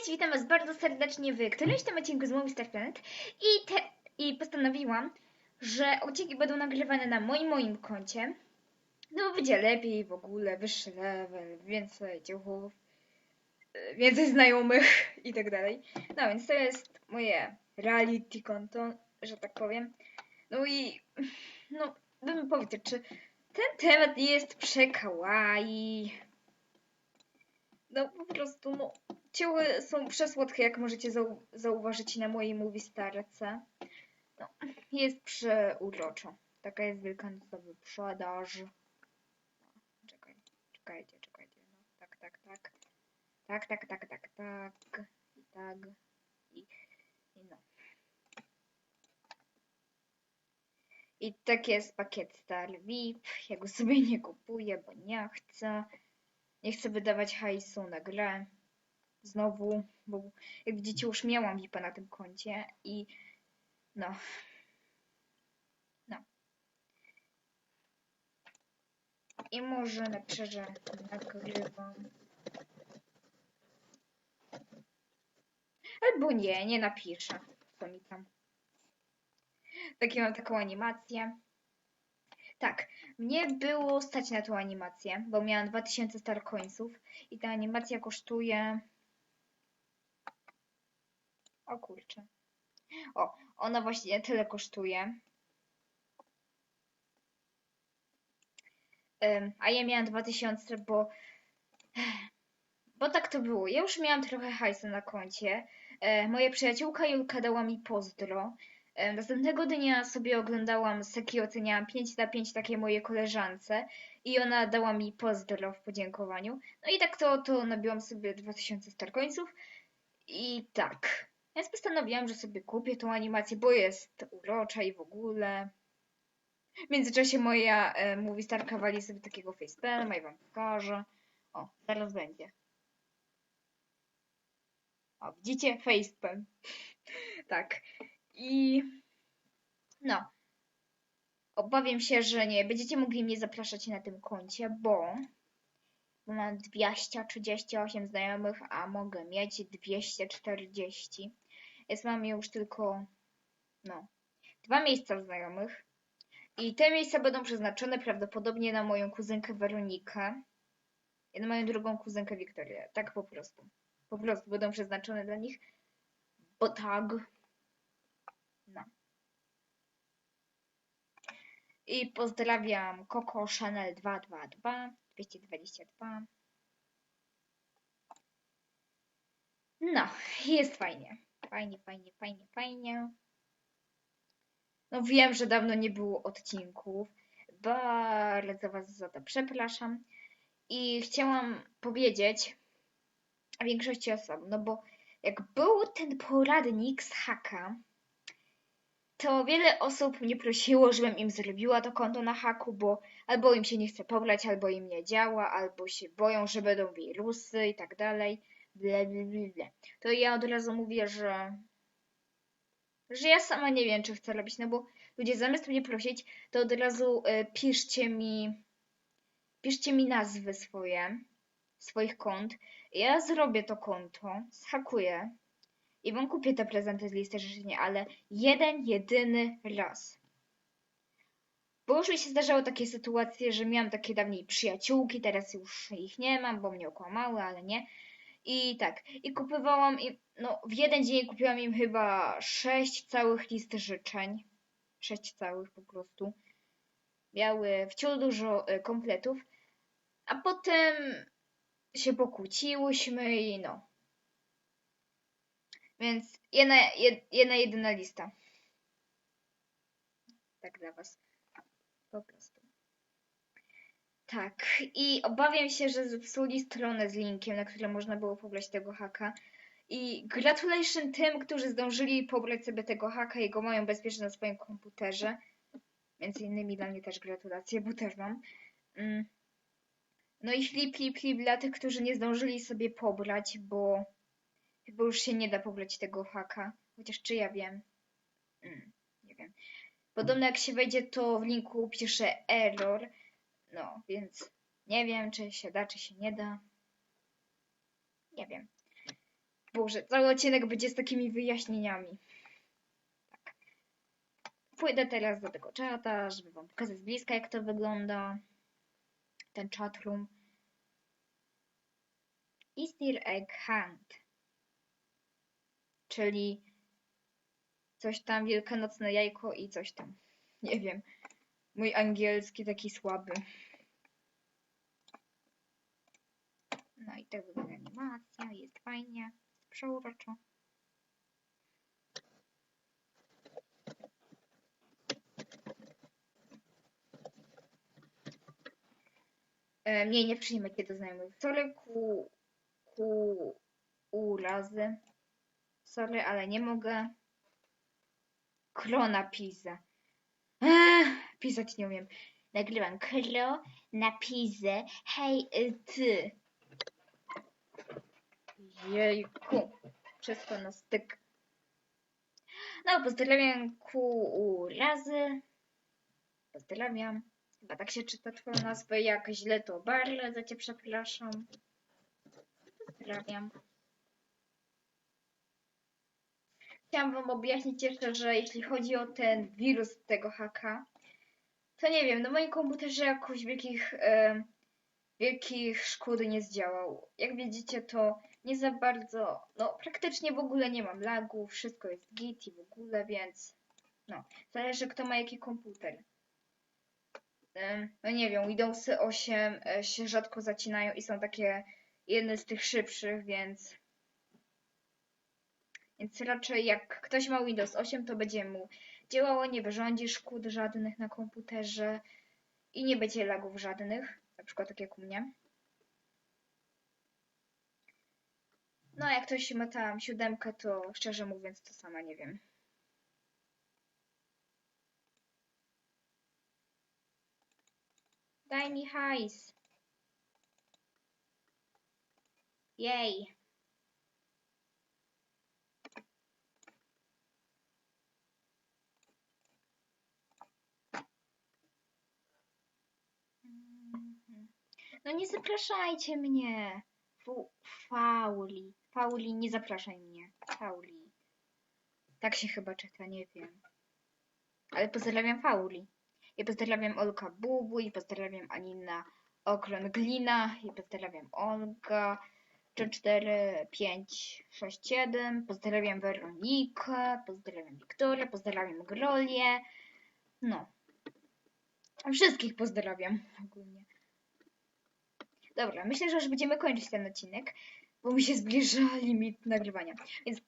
Cześć, witam Was bardzo serdecznie w którymś tam odcinku z Movie Star Planet i, te, i postanowiłam, że odcinki będą nagrywane na moim moim koncie. No bo będzie lepiej w ogóle, wyższy level, więcej ciuchów, y, więcej znajomych i tak dalej. No więc to jest moje reality konto, że tak powiem. No i no, wy mi czy ten temat jest przekawaii? No po prostu, no, ciuchy są przesłodkie, jak możecie zau zauważyć na mojej movie starce. No, jest przeuroczo. Taka jest wielkanocowa wyprzedaż. No, czekaj, czekajcie, czekajcie. No, tak, tak, tak. Tak, tak, tak, tak, tak. I tak. I, i no. I tak jest pakiet Star VIP. Ja go sobie nie kupuję, bo nie chcę. Nie chcę wydawać hajsu na grę. Znowu, bo jak widzicie już miałam VIP na tym koncie i no. No. I może napiszę, że nagrywam. Albo nie, nie napiszę. Co mi tam. Takie mam taką animację. Tak, mnie było stać na tą animację, bo miałam 2000 star coinsów i ta animacja kosztuje... O kurczę. O, ona właśnie tyle kosztuje. A ja miałam 2000, bo... Bo tak to było. Ja już miałam trochę hajsu na koncie. E, moja przyjaciółka Julka dała mi pozdro. E, Następnego dnia sobie oglądałam Seki oceniałam 5 na 5 takie moje koleżance i ona dała mi pozdro w podziękowaniu. No i tak to, to nabiłam sobie 2000 starkońców i tak. Więc postanowiłam, że sobie kupię tą animację, bo jest urocza i w ogóle. W międzyczasie moja e, mówi starka wali sobie takiego facepalma i wam pokażę. O, zaraz będzie. O, widzicie? Facepalm. tak. I no. Obawiam się, że nie będziecie mogli mnie zapraszać na tym koncie, bo, mam 238 znajomych, a mogę mieć 240. Jest mam już tylko no, dwa miejsca znajomych. I te miejsca będą przeznaczone prawdopodobnie na moją kuzynkę Weronikę i na moją drugą kuzynkę Wiktorię. Tak po prostu. Po prostu będą przeznaczone dla nich, bo tak. No. I pozdrawiam Coco Chanel 222 222. No, jest fajnie. Fajnie, fajnie, fajnie, fajnie. No wiem, że dawno nie było odcinków. Bardzo Was za to przepraszam. I chciałam powiedzieć większości osób, no bo jak był ten poradnik z haka, to wiele osób mnie prosiło, żebym im zrobiła to konto na haku, bo albo im się nie chce pobrać, albo im nie działa, albo się boją, że będą wirusy i tak dalej. To ja od razu mówię, że że ja sama nie wiem, czy chcę robić, no bo ludzie zamiast mnie prosić, to od razu y, piszcie mi piszcie mi nazwy swoje, swoich kont. Ja zrobię to konto, zhakuję i wam kupię te prezenty z listy życzeń, ale jeden, jedyny raz. Bo już mi się zdarzały takie sytuacje, że miałam takie dawniej przyjaciółki, teraz już ich nie mam, bo mnie okłamały, ale nie. I tak, i kupowałam im, no w jeden dzień kupiłam im chyba sześć całych list życzeń. Sześć całych po prostu. Miały wciąż dużo y, kompletów. A potem się pokłóciłyśmy i no. Więc jedna, jed, jedna jedyna lista. Tak dla was. Po prostu. Tak. I obawiam się, że zepsuli stronę z linkiem, na którą można było pobrać tego haka. I gratulation tym, którzy zdążyli pobrać sobie tego haka i go mają bezpiecznie na swoim komputerze. Między innymi dla mnie też gratulacje, bo też mam. Mm. No i flip, flip, flip dla tych, którzy nie zdążyli sobie pobrać, bo chyba już się nie da pobrać tego haka. Chociaż czy ja wiem? Mm, nie wiem. Podobno jak się wejdzie, to w linku pisze error. No, więc nie wiem, czy się da, czy się nie da. Nie wiem. Boże, cały odcinek będzie z takimi wyjaśnieniami. Tak. Pójdę teraz do tego czata, żeby wam pokazać z bliska, jak to wygląda. Ten chatroom. Easter egg hunt. Czyli coś tam wielkanocne jajko i coś tam. Nie wiem. Mój angielski taki słaby. No i tak wygląda animacja, jest fajnie, przeuroczo. E, Mnie nie przyjmiecie do znajomych. Sorry, ku, ku, urazy. Sorry, ale nie mogę. Klona Pizza. Ech, pisać nie umiem. Nagrywam klo na pizzę. Hej, y, ty. Jejku. Wszystko na styk. No, pozdrawiam ku razy. Pozdrawiam. Chyba tak się czyta twoją nazwę. Jak źle to bardzo cię przepraszam. Pozdrawiam. Chciałam wam objaśnić jeszcze, że jeśli chodzi o ten wirus tego haka, to nie wiem, na moim komputerze jakoś wielkich, e, wielkich szkód nie zdziałał. Jak widzicie, to nie za bardzo, no praktycznie w ogóle nie mam lagów, wszystko jest git i w ogóle, więc no, zależy kto ma jaki komputer. Em, No nie wiem, Windowsy 8 e, się rzadko zacinają i są takie jedne z tych szybszych, więc więc raczej jak ktoś ma Windows 8, to będzie mu działało, nie wyrządzi szkód żadnych na komputerze i nie będzie lagów żadnych, na przykład tak jak u mnie. No jak ktoś ma tam siódemkę, to szczerze mówiąc to sama nie wiem. Daj mi hajs. Jej. No nie zapraszajcie mnie. Fu, fauli. Fauli, nie zapraszaj mnie. Fauli. Tak się chyba czyta, nie wiem. Ale pozdrawiam Fauli. I pozdrawiam Olka Bubu, i pozdrawiam Anina Okron Glina, i pozdrawiam Olga 4457, pozdrawiam Weronikę, pozdrawiam Wiktorię, pozdrawiam Grolię. No. Wszystkich pozdrawiam ogólnie. Dobra, myślę, że już będziemy kończyć ten odcinek, bo mi się zbliża limit nagrywania. Więc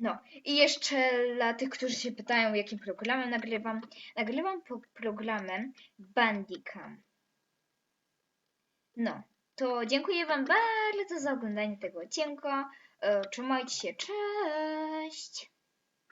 no i jeszcze dla tych, którzy się pytają, jakim programem nagrywam. Nagrywam programem Bandicam. No, to dziękuję Wam bardzo za oglądanie tego odcinka. E, Trzymajcie się, cześć!